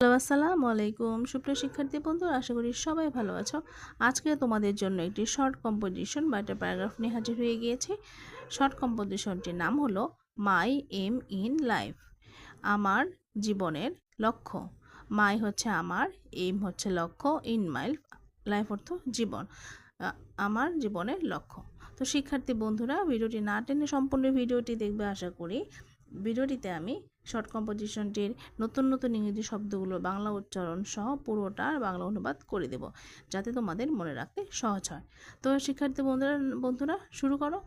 Hello, আসসালামু আলাইকুম। সুপ্রিয় শিক্ষার্থী বন্ধু, আশা করি সবাই ভালো আছো। আজকে তোমাদের জন্য একটি শর্ট কম্পোজিশন বা একটা প্যারাগ্রাফ নিয়ে হাজির হয়ে গিয়েছি। শর্ট কম্পোজিশনটির নাম হলো মাই এম ইন লাইফ আমার জীবনের লক্ষ্য। মাই হচ্ছে আমার এম হচ্ছে লক্ষ্য ইন মাই লাইফ অর্থ জীবন আমার জীবনের লক্ষ্য। তো শিক্ষার্থী বন্ধুরা, ভিডিওটি না টেনে সম্পূর্ণ ভিডিওটি দেখবে, আশা করি। ভিডিওটিতে আমি শর্ট কম্পোজিশনটির নতুন নতুন ইংরেজি শব্দগুলো বাংলা উচ্চারণ সহ পুরোটার বাংলা অনুবাদ করে দেব, যাতে তোমাদের মনে রাখতে সহজ হয়। তো শিক্ষার্থী বন্ধুরা বন্ধুরা, শুরু করো।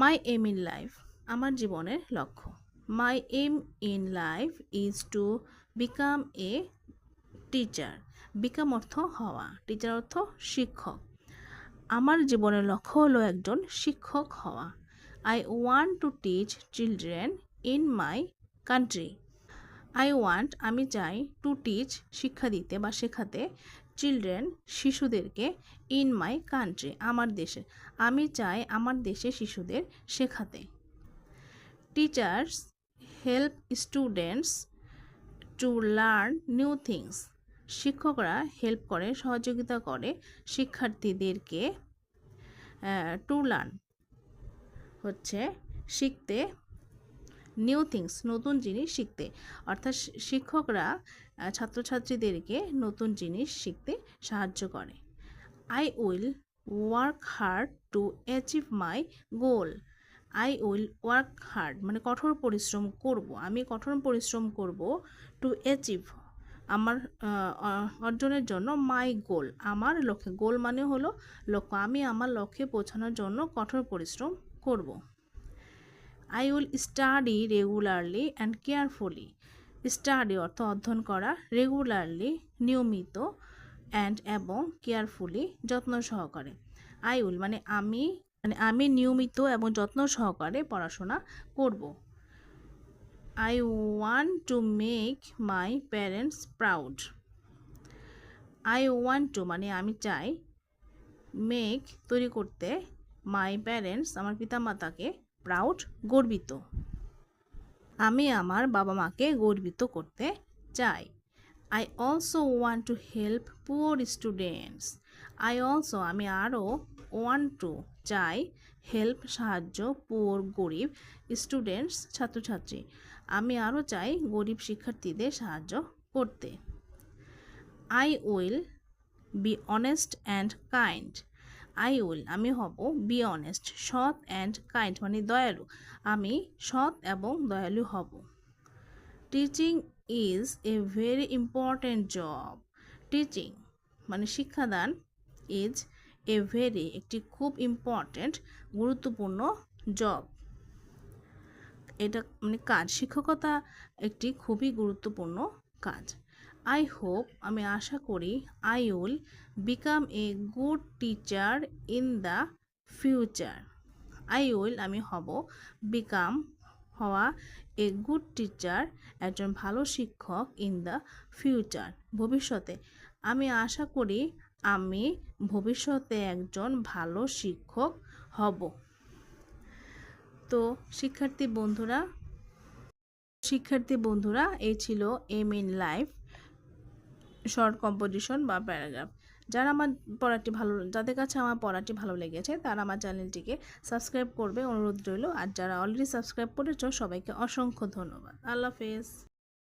মাই এম ইন লাইফ আমার জীবনের লক্ষ্য। My aim in life is to become a teacher become অর্থ হওয়া টিচার অর্থ শিক্ষক। আমার জীবনের লক্ষ্য হলো একজন শিক্ষক হওয়া। I want to teach children in my country I want আমি চাই টু টিচ শিক্ষা দিতে বা শেখাতে চিলড্রেন শিশুদেরকে ইন মাই কান্ট্রি আমার দেশে। আমি চাই আমার দেশে শিশুদের শেখাতে। Teachers help students to learn new things শিক্ষকরা হেল্প করে, সহযোগিতা করে শিক্ষার্থীদেরকে টু লার্ন হচ্ছে শিখতে নিউ থিংস নতুন জিনিস শিখতে। অর্থাৎ শিক্ষকরা ছাত্রছাত্রীদেরকে নতুন জিনিস শিখতে সাহায্য করে। I will work hard to achieve my goal I will work hard মানে কঠোর পরিশ্রম করব। আমি কঠোর পরিশ্রম করব টু অ্যাচিভ আমার অর্জনের জন্য মাই গোল আমার লক্ষ্যে গোল মানে হলো লক্ষ্য। আমি আমার লক্ষ্যে পৌঁছানোর জন্য কঠোর পরিশ্রম করব। I will study regularly and carefully study অর্থ অধ্যয়ন করা রেগুলারলি নিয়মিত অ্যান্ড এবং কেয়ারফুলি যত্ন সহকারে। আই উইল মানে আমি মানে আমি নিয়মিত এবং যত্ন সহকারে পড়াশোনা করব। I want to make my parents proud I want to মানে আমি চাই মেক তৈরি করতে মাই প্যারেন্টস আমার পিতামাতাকে প্রাউড গর্বিত। আমি আমার বাবা মাকে গর্বিত করতে চাই। I also want to help poor students I also আমি আরও ওয়ান টু চাই হেল্প সাহায্য পুয়ার গরিব স্টুডেন্টস ছাত্রছাত্রী। আমি আরও চাই গরিব শিক্ষার্থীদের সাহায্য করতে। I will be honest and kind I will আমি হব বি অনেস্ট সৎ অ্যান্ড কাইন্ড মানে দয়ালু। আমি সৎ এবং দয়ালু হব। Teaching is a very important job teaching মানে শিক্ষাদান ইজ এ ভেরি একটি খুব ইম্পর্ট্যান্ট গুরুত্বপূর্ণ জব এটা মানে কাজ, শিক্ষকতা একটি খুবই গুরুত্বপূর্ণ কাজ। আই হোপ আমি আশা করি I will become a good teacher in the future I will আমি হব বিকাম হওয়া এ গুড টিচার একজন ভালো শিক্ষক ইন দ্য ফিউচার ভবিষ্যতে। আমি আশা করি, আমি ভবিষ্যতে একজন ভালো শিক্ষক হব। তো, শিক্ষার্থী বন্ধুরা শিক্ষার্থী বন্ধুরা, এই ছিল aim in life. Short composition বা প্যারাগ্রাফ যারা আমার পড়াটি ভালো, যাদের কাছে আমার পড়াটি ভালো লেগেছে, তারা আমার চ্যানেলটিকে সাবস্ক্রাইব করবে। অনুরোধ রইল। আর যারা অলরেডি সাবস্ক্রাইব করেছ, সবাইকে অসংখ্য ধন্যবাদ। আল্লাহ হাফেজ।